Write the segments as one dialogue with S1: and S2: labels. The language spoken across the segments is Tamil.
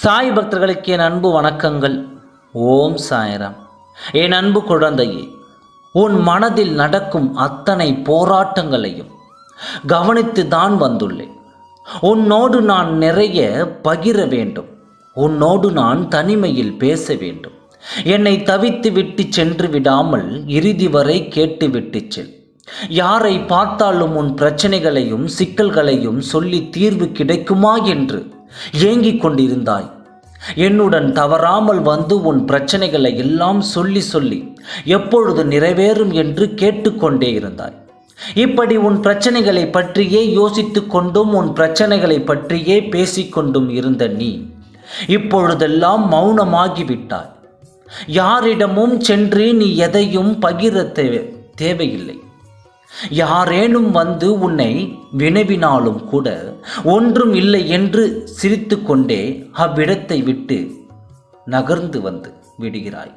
S1: சாய் பக்தர்களுக்கு என் அன்பு வணக்கங்கள். ஓம் சாய்ராம். என் அன்பு குழந்தையே உன் மனதில் நடக்கும் அத்தனை போராட்டங்களையும் கவனித்து தான் வந்துள்ளேன். உன்னோடு நான் நிறைய பகிர வேண்டும். உன்னோடு நான் தனிமையில் பேச வேண்டும். என்னை தவித்து விட்டு சென்று விடாமல் இறுதி வரை கேட்டுவிட்டு செல். யாரை பார்த்தாலும் உன் பிரச்சனைகளையும் சிக்கல்களையும் சொல்லி தீர்வு கிடைக்குமா என்று ஏங்கிக் கொண்டிருந்தாய். என்னுடன் தவறாமல் வந்து உன் பிரச்சனைகளை எல்லாம் சொல்லி சொல்லி எப்பொழுது நிறைவேறும் என்று கேட்டுக்கொண்டே இருந்தாய். இப்படி உன் பிரச்சனைகளை பற்றியே யோசித்து கொண்டும் உன் பிரச்சனைகளை பற்றியே பேசிக்கொண்டும் இருந்த நீ இப்பொழுதெல்லாம் மௌனமாகிவிட்டாய் யாரிடமும் சென்று நீ எதையும் பகிர தேவை தேவையில்லை. யாரேனும் வந்து உன்னை வினவினாலும் கூட ஒன்றும் இல்லை என்று சிரித்துக்கொண்டே அவ்விடத்தை விட்டு நகர்ந்து வந்து விடுகிறாய்.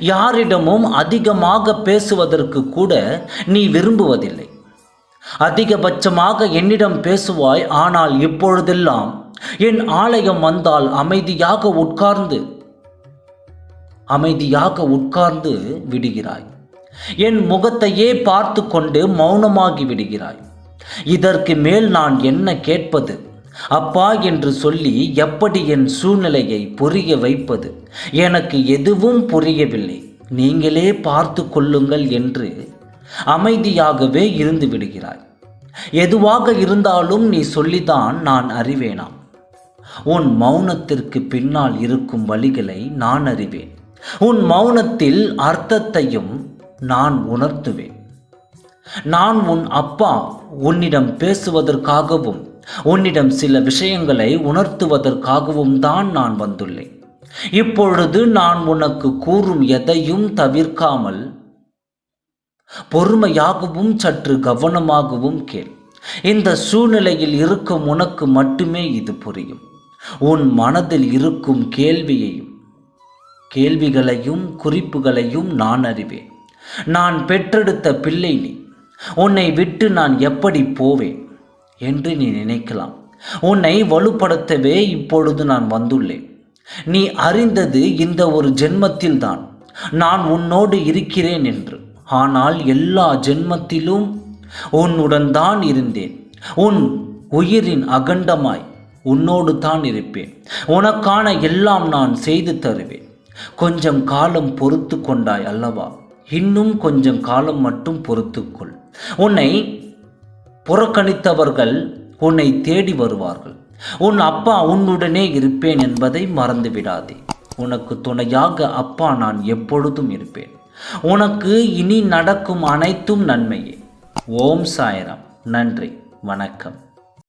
S1: யாரிடமும் அதிகமாக பேசுவதற்கு கூட நீ விரும்புவதில்லை. அதிகபட்சமாக என்னிடம் பேசுவாய் ஆனால் இப்பொழுதெல்லாம் என் ஆலயம் வந்தால் அமைதியாக உட்கார்ந்து அமைதியாக உட்கார்ந்து விடுகிறாய். என் முகத்தையே பார்த்து கொண்டு மௌனமாகி விடுகிறாய். இதற்கு மேல் நான் என்ன கேட்பது? அப்பா என்று சொல்லி எப்படி என் சூழ்நிலையை புரிய வைப்பது? எனக்கு எதுவும் புரியவில்லை. நீங்களே பார்த்து கொள்ளுங்கள் என்று அமைதியாகவே இருந்து விடுகிறாய். எதுவாக இருந்தாலும் நீ சொல்லிதான் நான் அறிவேனா உன் மௌனத்திற்கு பின்னால் இருக்கும் வழிகளை நான் அறிவேன். உன் மௌனத்தில் அர்த்தத்தையும் நான் உணர்த்துவேன். நான் உன் அப்பா உன்னிடம் பேசுவதற்காகவும் உன்னிடம் சில விஷயங்களை உணர்த்துவதற்காகவும் தான் நான் வந்துள்ளேன். இப்பொழுது நான் உனக்கு கூறும் எதையும் தவிர்க்காமல் பொறுமையாகவும் சற்று கவனமாகவும் கேள். இந்த சூழ்நிலையில் இருக்கும் உனக்கு மட்டுமே இது புரியும். உன் மனதில் இருக்கும் கேள்வியையும் கேள்விகளையும் குறிப்புகளையும் நான் அறிவேன். நான் பெற்றெடுத்த பிள்ளை நீ. உன்னை விட்டு நான் எப்படி போவேன் என்று நீ நினைக்கலாம். உன்னை வலுப்படுத்தவே இப்பொழுது நான் வந்துள்ளேன். நீ அறிந்தது இந்த ஒரு ஜென்மத்தில்தான். நான் உன்னோடு இருக்கிறேன் என்று. ஆனால் எல்லா ஜென்மத்திலும் உன்னுடன் தான் இருந்தேன். உன் உயிரின் அகண்டமாய் உன்னோடு தான் இருப்பேன். உனக்கான எல்லாம் நான் செய்து தருவேன். கொஞ்சம் காலம் பொறுத்து கொண்டாய் அல்லவா? இன்னும் கொஞ்சம் காலம் மட்டும் பொறுத்துக்கொள். உன்னை புறக்கணித்தவர்கள் உன்னை தேடி வருவார்கள். உன் அப்பா உன்னுடனே இருப்பேன் என்பதை மறந்துவிடாதே. உனக்கு துணையாக அப்பா நான் எப்பொழுதும் இருப்பேன். உனக்கு இனி நடக்கும் அனைத்தும் நன்மையே. ஓம் சாயரம். நன்றி. வணக்கம்.